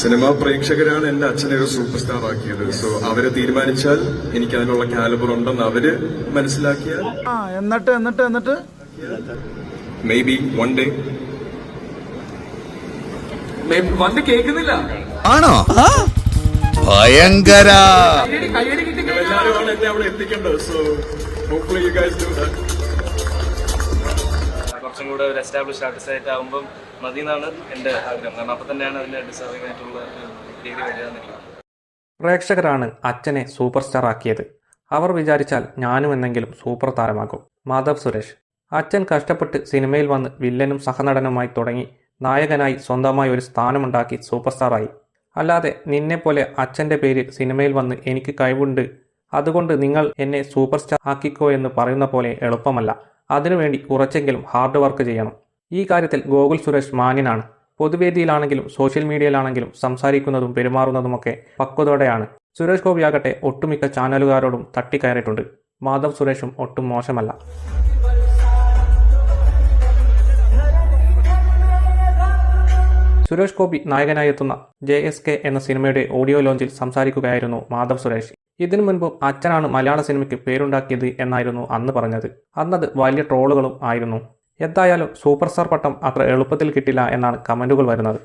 Cinema പ്രേക്ഷകരാണ് എന്റെ അച്ഛനെ ഒരു സൂപ്പർ സ്റ്റാർ ആക്കിയത്. സോ അവരെ തീരുമാനിച്ചാൽ എനിക്ക് അതിനുള്ള കാലിബർ ഉണ്ടെന്ന് അവർ മനസ്സിലാക്കിയാൽ ആ എന്നിട്ട് എന്നിട്ട് എന്നിട്ട്? മേ ബി വൺ ഡേ വന്ന് കേൾക്കുന്നില്ല. ആണോ? ഭയങ്കര. എല്ലാവരുമാണ് എന്നെ അവിടെ എത്തിക്കേണ്ടത്. So hopefully you guys do that കുറച്ചും കൂടെ ഒരു എസ്റ്റാബ്ലിഷ് ആർട്ടിസ്റ്റ് ആയിട്ട് ആകുമ്പം മതി എന്നാണ് എന്റെ ആഗ്രഹം. കാരണം അപ്പം തന്നെയാണ് അതിന്റെ ഡിസർവിംഗ് ആയിട്ടുള്ള ഡിഗ്രി വരിക പ്രേക്ഷകരാണ് അച്ഛനെ സൂപ്പർ സ്റ്റാർ ആക്കിയത്. അവർ വിചാരിച്ചാൽ ഞാനും എന്നെങ്കിലും സൂപ്പർ താരമാകും. മാധവ് സുരേഷ്. അച്ഛൻ കഷ്ടപ്പെട്ട് സിനിമയിൽ വന്ന് വില്ലനും സഹനടനുമായി തുടങ്ങി നായകനായി സ്വന്തമായി ഒരു സ്ഥാനമുണ്ടാക്കി സൂപ്പർ സ്റ്റാറായി അല്ലാതെ നിന്നെപ്പോലെ അച്ഛന്റെ പേരിൽ സിനിമയിൽ വന്ന് എനിക്ക് കഴിവുണ്ട്. അതുകൊണ്ട് നിങ്ങൾ എന്നെ സൂപ്പർ സ്റ്റാർ ആക്കിക്കോ എന്ന് പറയുന്ന പോലെ എളുപ്പമല്ല. അതിനുവേണ്ടി കുറച്ചെങ്കിലും ഹാർഡ് വർക്ക് ചെയ്യണം. ഈ കാര്യത്തിൽ ഗോകുൽ സുരേഷ് മാന്യനാണ്. പൊതുവേദിയിലാണെങ്കിലും സോഷ്യൽ മീഡിയയിലാണെങ്കിലും സംസാരിക്കുന്നതും പെരുമാറുന്നതുമൊക്കെ പക്വതയോടെയാണ്. സുരേഷ് ഗോപിയാകട്ടെ ഒട്ടുമിക്ക ചാനലുകാരോടും തട്ടിക്കയറിയിട്ടുണ്ട്. മാധവ് സുരേഷും ഒട്ടും മോശമല്ല. സുരേഷ് ഗോപി നായകനായി എത്തുന്ന ജെ എസ് കെ എന്ന സിനിമയുടെ ഓഡിയോ ലോഞ്ചിൽ സംസാരിക്കുകയായിരുന്നു മാധവ് സുരേഷ്. ഇതിനു മുൻപും അച്ഛനാണ് മലയാള സിനിമയ്ക്ക് പേരുണ്ടാക്കിയത് എന്നായിരുന്നു അന്ന് പറഞ്ഞത്. അന്നത് വലിയ ട്രോളുകളും ആയിരുന്നു. എന്തായാലും സൂപ്പർ സ്റ്റാർ പട്ടം അത്ര എളുപ്പത്തിൽ കിട്ടില്ല എന്നാണ് കമന്റുകൾ വരുന്നത്.